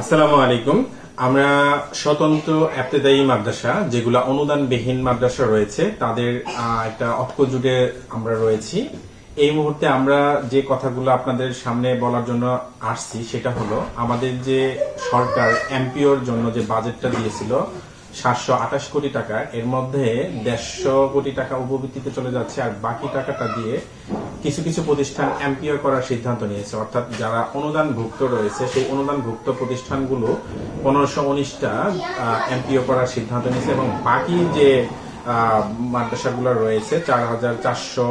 আসসালামু আলাইকুম। আমরা স্বতন্ত্র এপ্তেদায়ী মাদ্রাসা, যেগুলো অনুদানবিহীন মাদ্রাসা রয়েছে, তাদের একটা ঐক্য যুগে আমরা রয়েছি। এই মুহূর্তে আমরা যে কথাগুলো আপনাদের সামনে বলার জন্য আসছি, সেটা হলো আমাদের যে সরকার এমপিওর জন্য যে বাজেটটা দিয়েছিল, সাতশো আঠাশ কোটি টাকা, এর মধ্যে দেড়শো কোটি টাকা উপবৃত্তিতে চলে যাচ্ছে, আর বাকি টাকাটা দিয়ে কিছু কিছু প্রতিষ্ঠান এমপিও করার সিদ্ধান্ত নিয়েছে। অর্থাৎ যারা অনুদানভুক্ত রয়েছে, সেই অনুদানভুক্ত প্রতিষ্ঠানগুলো পনেরোশো উনিশটা এমপিও করার সিদ্ধান্ত নিয়েছে এবং বাকি যে মাদ্রাসাগুলো রয়েছে, চার হাজার চারশো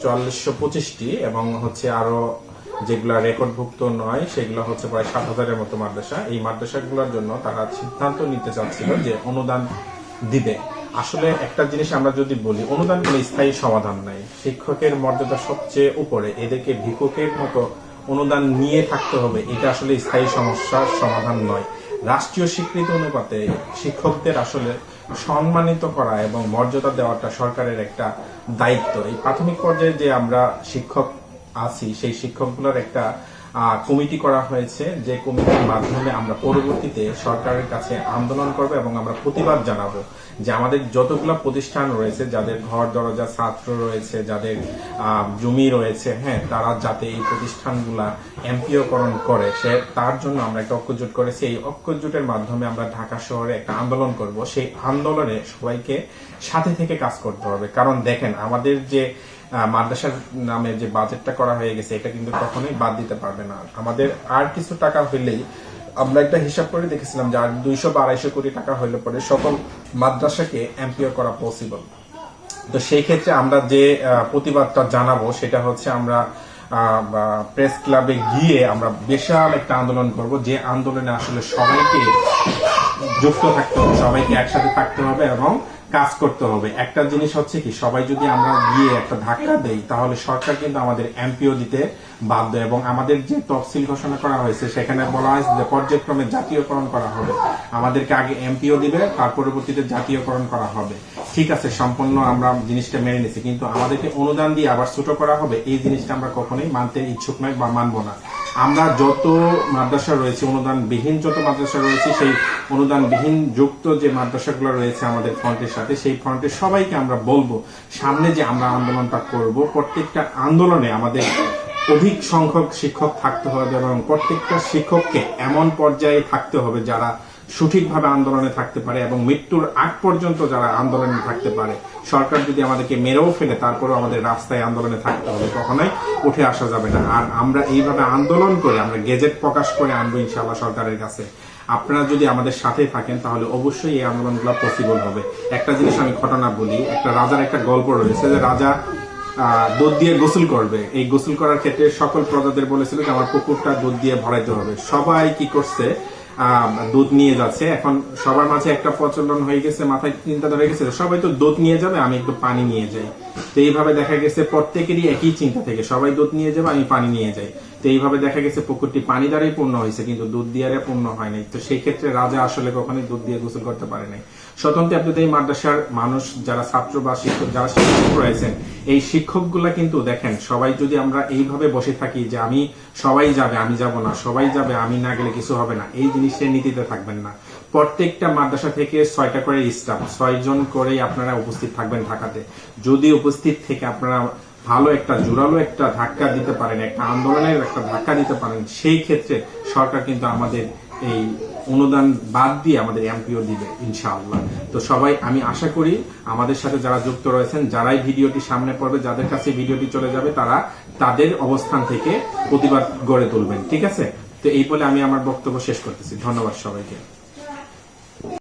চুয়াল্লিশশো পঁচিশটি এবং হচ্ছে আরও যেগুলা রেকর্ডভুক্ত নয়, সেগুলো হচ্ছে প্রায় সাত হাজারের মতো মাদ্রাসা। এই মাদ্রাসাগুলোর জন্য তারা সিদ্ধান্ত নিতে চাচ্ছিল যে অনুদান দিবে। আসলে একটা জিনিস আমরা যদি বলি, অনুদান কোনো স্থায়ী সমাধান নাই। শিক্ষকের মর্যাদা সবচেয়ে উপরে। এদেরকে ভিক্ষুকের মতো অনুদান নিয়ে থাকতে হবে, এটা আসলে স্থায়ী সমস্যার সমাধান নয়। রাষ্ট্রীয় স্বীকৃতি অনুপাতে শিক্ষকদের আসলে সম্মানিত করা এবং মর্যাদা দেওয়াটা সরকারের একটা দায়িত্ব। এই প্রাথমিক পর্যায়ে যে আমরা শিক্ষক আছি, সেই শিক্ষকগুলোর একটা কমিটি করা হয়েছে। যে কমিটির মাধ্যমে আমরা পরবর্তীতে সরকারের কাছে আন্দোলন করব এবং আমরা প্রতিবাদ জানাব যে আমাদের যতগুলো প্রতিষ্ঠান রয়েছে, যাদের ঘর, দরজা, ছাত্র রয়েছে, যাদের জমি রয়েছে হ্যাঁ তারা যাতে এই প্রতিষ্ঠানগুলা এমপিওকরণ করে, সে, তার জন্য আমরা একটা ঐক্যজোট করেছি। এই ঐক্যজোটের মাধ্যমে আমরা ঢাকা শহরে একটা আন্দোলন করব। সেই আন্দোলনে সবাইকে সাথে থেকে কাজ করতে হবে। কারণ দেখেন, আমাদের যে মাদ্রাসার নামে যে বাজেটটা করা হয়ে গেছে, এটা কিন্তু কখনোই বাদ দিতে পারবে না। আমাদের আর কিছু টাকা হইলেই আমরা একটা হিসাব করে দেখেছিলাম যে আর দুইশো বা আড়াইশো কোটি টাকা হইলে পরে সকল মাদ্রাসাকে এমপিও করা পসিবল তো সেই ক্ষেত্রে আমরা যে প্রতিবাদটা জানাব, সেটা হচ্ছে আমরা প্রেস ক্লাবে গিয়ে আমরা বিশাল একটা আন্দোলন করব, যে আন্দোলনে আসলে সবাইকে যুক্ত থাকতে হবে, সবাইকে একসাথে থাকতে হবে এবং কাজ করতে হবে। একটা জিনিস হচ্ছে কি, সবাই যদি আমরা গিয়ে একটা ধাক্কা দেই, তাহলে সরকার কিন্তু আমাদের এমপিও দিতে বাধ্য এবং আমাদের যে তফসিল ঘোষণা করা হয়েছে, সেখানে বলা হয়েছে যে পর্যায়ক্রমে জাতীয়করণ করা হবে। আমাদেরকে আগে এমপিও দিবে, তার পরবর্তীতে জাতীয়করণ করা হবে। ঠিক আছে, সম্পূর্ণ আমরা জিনিসটা মেনে নিছি কিন্তু আমাদেরকে অনুদান দিয়ে আবার ছোট করা হবে, এই জিনিসটা আমরা কখনোই মানতে ইচ্ছুক নয় বা মানবো না। আমরা যত মাদ্রাসা রয়েছে, অনুদানবিহীন যত মাদ্রাসা রয়েছে, সেই অনুদানবিহীন যুক্ত যে মাদ্রাসাগুলো রয়েছে আমাদের ফ্রন্টের সাথে, সেই ফ্রন্টের সবাইকে আমরা বলব, সামনে যে আমরা আন্দোলনটা করব, প্রত্যেকটা আন্দোলনে আমাদের অধিক সংখ্যক শিক্ষক থাকতে হবে এবং প্রত্যেকটা শিক্ষককে এমন পর্যায়ে থাকতে হবে যারা সঠিকভাবে আন্দোলনে থাকতে পারে এবং মৃত্যুর আগ পর্যন্ত যারা আন্দোলনে থাকতে পারে, সরকার যদি আমাদেরকে মেরেও ফেলে, তারপরেও আমাদের রাস্তায় আন্দোলনে থাকতে হবে, কখনোই উঠে আসা যাবে না। আর আমরা এইভাবে আন্দোলন করে, আমরা গেজেট প্রকাশ করে আনব ইনশাআল্লাহ সরকারের কাছে। আপনারা যদি আমাদের সাথে থাকেন, তাহলে অবশ্যই এই আন্দোলনগুলো পসিবল হবে। একটা জিনিস আমি ঘটনা বলি, একটা রাজার একটা গল্প রয়েছে যে রাজা দুধ দিয়ে গোসল করবে। এই গোসল করার ক্ষেত্রে সকল প্রজাদের বলেছিল যে, আমার পুকুরটা দুধ দিয়ে ভরাইতে হবে। সবাই কি করছে দুধ নিয়ে যাচ্ছে। এখন সবার মাঝে একটা প্রচলন হয়ে গেছে, মাথায় চিন্তা ধরে গেছে সবাই তো দুধ নিয়ে যাবে, আমি একটু পানি নিয়ে যাই। তো এইভাবে দেখা গেছে প্রত্যেকেরই একই চিন্তা থেকে, সবাই দুধ নিয়ে যাবে, আমি পানি নিয়ে যাই। তো এইভাবে দেখা গেছে পুকুরটি পানি দ্বারাই পূর্ণ হয়েছে, কিন্তু দুধ দিয়ে পূর্ণ হয় নাই। তো সেই ক্ষেত্রে রাজা আসলে কখনোই দুধ দিয়ে গোসল করতে পারে নাই। স্বতন্ত্র আপনাদের এই মাদ্রাসার মানুষ যারা ছাত্র বা শিক্ষক, যারা শিক্ষক রয়েছেন, এই শিক্ষকগুলা কিন্তু দেখেন, সবাই যদি আমরা এইভাবে বসে থাকি যে আমি সবাই যাবে, আমি যাব না, সবাই যাবে, আমি না গেলে কিছু হবে না, এই জিনিসের নীতিতে থাকবেন না। প্রত্যেকটা মাদ্রাসা থেকে ছয়টা করে স্টাফ, ছয়জন করেই আপনারা উপস্থিত থাকবেন ঢাকাতে। যদি উপস্থিত থেকে আপনারা ভালো একটা, জোরালো একটা ধাক্কা দিতে পারেন, একটা আন্দোলনের একটা ধাক্কা দিতে পারেন, সেই ক্ষেত্রে সরকার কিন্তু আমাদের এই অনুদান বাদ দিয়ে আমাদের এমপিও দিবে, ইনশাআল্লাহ। তো সবাই, আমি আশা করি আমাদের সাথে যারা যুক্ত রয়েছেন, যারাই ভিডিওটি সামনে পড়বে, যাদের কাছে ভিডিওটি চলে যাবে, তারা তাদের অবস্থান থেকে প্রতিবাদ গড়ে তুলবেন, ঠিক আছে? তো এই বলে আমি আমার বক্তব্য শেষ করতেছি। ধন্যবাদ সবাইকে।